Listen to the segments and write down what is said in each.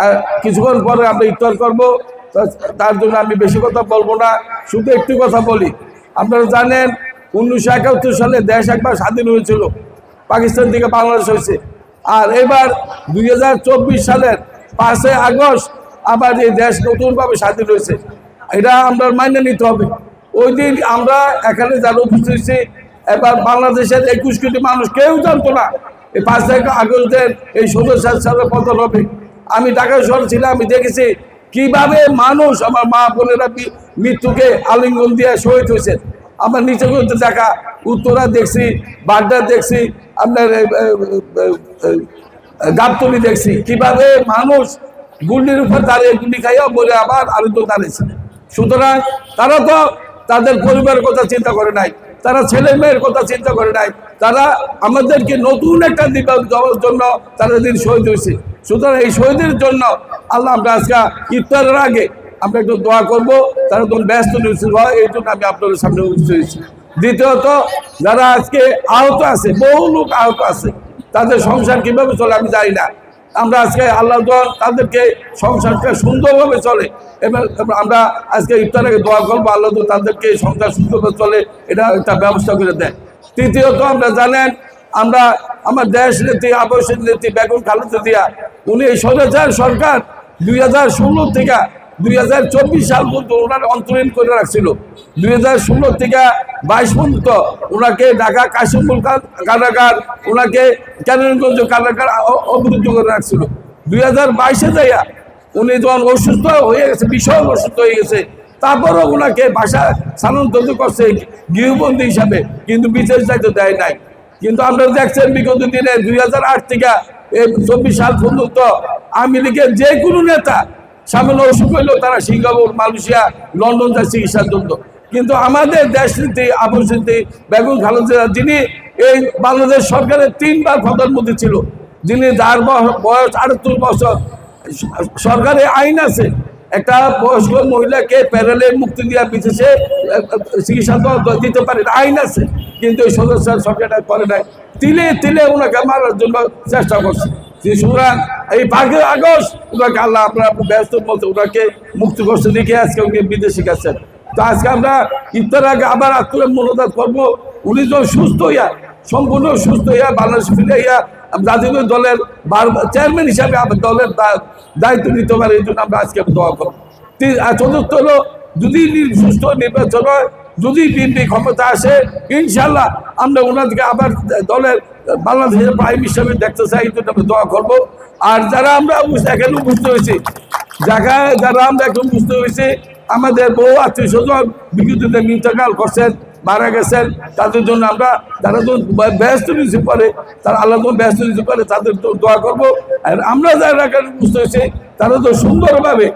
আর কিছুক্ষণ পরে আমরা ইফতার করব। তার জন্য আমি বেশি কথা বলব না, শুধু একটি কথা বলি। আপনারা জানেন, উনিশশো একাত্তর সালে দেশ একবার স্বাধীন হয়েছিল, পাকিস্তান থেকে বাংলাদেশ হয়েছে। আর এবার দুই হাজার চব্বিশ সালের পাঁচই আগস্ট আবার এই দেশ নতুনভাবে স্বাধীন হয়েছে। এটা আমরা মাইনে নিতে হবে। ওই দিন আমরা এখানে যারা উপস্থিত হয়েছি, এবার বাংলাদেশের একুশ কোটি মানুষ কেউ জানতো না, এই পাঁচ আগস্টের এই সদস্য সাথে পতন হবে। আমি ঢাকা শহর ছিলাম, আমি দেখেছি কীভাবে মানুষ আমার মা বোনেরা মৃত্যুকে আলিঙ্গন দিয়ে শহীদ হয়েছে। আমার নিচে দেখা, উত্তরা দেখছি, বাড্ডা দেখছি আপনার গাবতলি দেখছি। কীভাবে মানুষ গুলির উপর দাঁড়িয়ে গুলি খাইয়া বলে আবার আনন্দ দাঁড়িয়েছে। সুতরাং তারা তো তাদের পরিবারের কথা চিন্তা করে নাই। তারা ছেলে মেয়ের কথা চিন্তা করে নাই। তারা আমাদেরকে নতুন একটা দিবা দেওয়ার জন্য তারা দিন শহীদ হয়েছে। সুতরাং এই শহীদের জন্য আল্লাহ, আমরা আজকে ইফতারের আগে আমরা একটু দোয়া করব, তারা তখন ব্যস্ত নিশ্চিত হয়, এই জন্য আমি আপনাদের সামনে উপস্থিত দ্বিতীয়ত, যারা আজকে আহত আছে, বহু লোক আহত আছে, তাদের সংসার কীভাবে চলে আমি জানি না। আমরা আজকে আল্লাহ তাদেরকে সংসারটা সুন্দরভাবে চলে। এবং আমরা আজকে ইফতারে দোয়া করব, আল্লাহ তাদেরকে সংসার সুন্দরভাবে চলে, এটা একটা ব্যবস্থা করে দেয়। তৃতীয়ত আমরা জানেন, আমরা আমার দেশ নীতি আবশ্যক নীতি বেগুন খালেদা দিয়া উনি এই স্বৈরাচার সরকার দুই হাজার ষোলো থেকে দুই হাজার চব্বিশ সাল পর্যন্ত ওনার অন্তরীণ করে রাখছিল। দুই হাজার ষোলো থেকে বাইশ পর্যন্ত ওনাকে ঢাকা কাশিমপুর কারাগার, ওনাকে কেরানীগঞ্জ কারাগার অবরুদ্ধ করে রাখছিল। দুই হাজার বাইশে যাইয়া উনি যখন অসুস্থ হয়ে গেছে ভীষণ অসুস্থ হয়ে গেছে, তারপরও ওনাকে বাসা স্থানান্তরিত করছে গৃহবন্দী হিসাবে, কিন্তু বিশেষ দায়িত্ব দেয় নাই। কিন্তু আপনারা দেখছেন বিগত দিনে দুই হাজার আট থেকে চব্বিশ সাল পর্যন্ত আওয়ামী লীগের যে কোনো নেতা সামান্য অসুখ হইলেও তারা সিঙ্গাপুর, মালয়েশিয়া, লন্ডন যায় চিকিৎসার জন্য কিন্তু আমাদের দেশ নীতি আবুল নীতি বেগুন খালেদা যিনি এই বাংলাদেশ সরকারের তিনবার প্রধানমন্ত্রী ছিল, যিনি যার বয়স আটাত্তর বছর, সরকারি আইন আছে, একটা বয়স্ক মহিলাকে প্যারেলে মুক্তি দেওয়া বিশেষে চিকিৎসা দিতে পারে আইন আছে, কিন্তু এই সদস্য সরকারটা করে নাই। তিলে তিলে ওনাকে মারার জন্য চেষ্টা করছে। সুতরাং এই পাঁচই আগস্ট, ওনাকে আল্লাহ আপনার ব্যস্ত বলতে ওনাকে মুক্ত করছে দেখে আজকে উনি বিদেশে গেছেন। তো আজকে আমরা ইফতার আগে আবার আত্মীয় মনোদান করব। উনি যখন সুস্থ হইয়া, সম্পূর্ণ সুস্থ হইয়া, বাংলাদেশ ফিরে হইয়া জাতীয় দলের চেয়ারম্যান হিসাবে দলের দায়িত্ব নিতে পারে এই জন্য আমরা আজকে দোয়া করব। চতুর্থ হলো, যদি সুস্থ নির্বাচন হয়, যদি বিএনপি ক্ষমতা আসে ইনশাল্লাহ আমরা ওনাদেরকে আবার দলের বাংলাদেশের প্রাইম হিসাবে দেখতে চাই আমরা দোয়া করব। আর যারা আমরা এখানে বুঝতে হয়েছি জায়গায় যারা আমরা এখন বুঝতে হয়েছে আমাদের বহু আত্মীয় স্বজন দিনে ইন্তেকাল করছেন, মারা গেছেন, তাদের জন্য আমরা যারা তো ব্যস্ত নিচে পড়ে তারা আল্লাহ তো ব্যস্ত নিচে পড়ে তাদের তো দোয়া করব। আর আমরা যারা বুঝতে হয়েছে তারা তো সুন্দরভাবে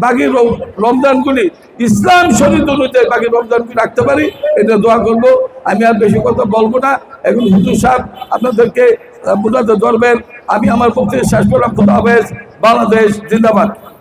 বাকি রম- রমজানগুলি ইসলাম শরীর অনুযায়ী বাকি রমজানগুলি রাখতে পারি, এটা দোয়া করব। আমি আর বেশি কথা বলব না। এখন হুজুর সাহেব আপনাদেরকে বোঝাতে ধরবেন, আমি আমার পক্ষে শেষ করলাম খোদা হাফেজ, বাংলাদেশ জিন্দাবাদ।